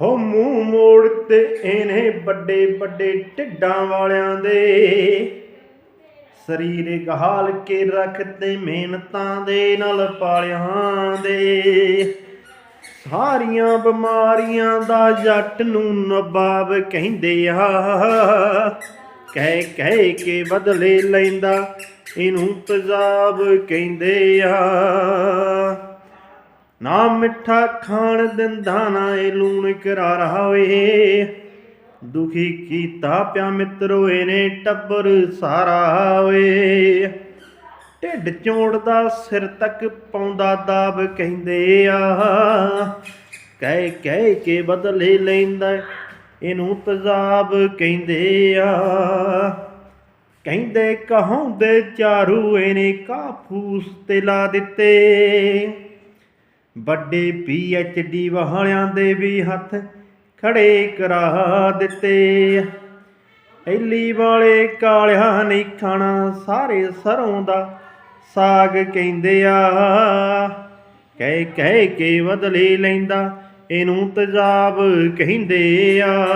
ਹੋ ਮੂੰਹ ਮੋੜ ਤੇ ਇਹਨੇ ਵੱਡੇ ਵੱਡੇ ਢਿੱਡਾਂ ਵਾਲਿਆਂ ਦੇ। ਸਰੀਰਕ ਹਾਲ ਕੇ ਰੱਖਦੇ ਮਿਹਨਤਾਂ ਦੇ ਨਾਲ ਪਾਲਿਆਂ ਦੇ। ਸਾਰੀਆਂ ਬਿਮਾਰੀਆਂ ਦਾ ਜੱਟ ਨੂੰ ਨਬਾਬ ਕਹਿੰਦੇ ਆ। ਕਹਿ ਕਹਿ ਕੇ ਬਦਲੇ ਲੈਂਦਾ, ਇਹਨੂੰ ਤਜ਼ਾਬ ਕਹਿੰਦੇ ਆ। ਨਾ ਮਿੱਠਾ ਖਾਣ ਦਿੰਦਾ ਨਾ ਇਹ ਲੂਣ ਕਰਾਰਾ ਹੋਏ ਦੁਖੀ ਕੀਤਾ ਪਿਆ ਮਿੱਤਰੋ ਇਹਨੇ ਟੱਬਰ ਸਾਰਾ ਓਏ ਢਿੱਡ ਚੋੜਦਾ ਸਿਰ ਤੱਕ ਪਾਉਂਦਾ ਦਾਬ ਕਹਿੰਦੇ ਆ। ਕਹਿ ਕਹਿ ਕੇ ਬਦਲੇ ਲੈਂਦਾ ਇਹਨੂੰ ਤਜ਼ਾਬ ਕਹਿੰਦੇ ਆ। ਕਹਿੰਦੇ ਕਹਾਉਂਦੇ ਚਾਰੂ ਇਹਨੇ ਕਾਫੂਸ ਤੇ ਲਾ ਦਿੱਤੇ। ਵੱਡੇ ਪੀ ਐਚ ਡੀ ਵਾਲਿਆਂ ਦੇ ਵੀ ਹੱਥ ਖੜੇ ਕਰਾ ਦਿੱਤੇ। ਐਲੀ ਵਾਲੇ ਕਾਲਿਆਂ ਨਹੀਂ ਖਾਣਾ ਸਾਰੇ ਸਰੋਂ ਦਾ ਸਾਗ ਕਹਿੰਦੇ ਆ। ਕਹਿ ਕਹਿ ਕੇ ਬਦਲੇ ਲੈਂਦਾ, ਇਹਨੂੰ ਤਜਾਬ ਕਹਿੰਦੇ ਆ।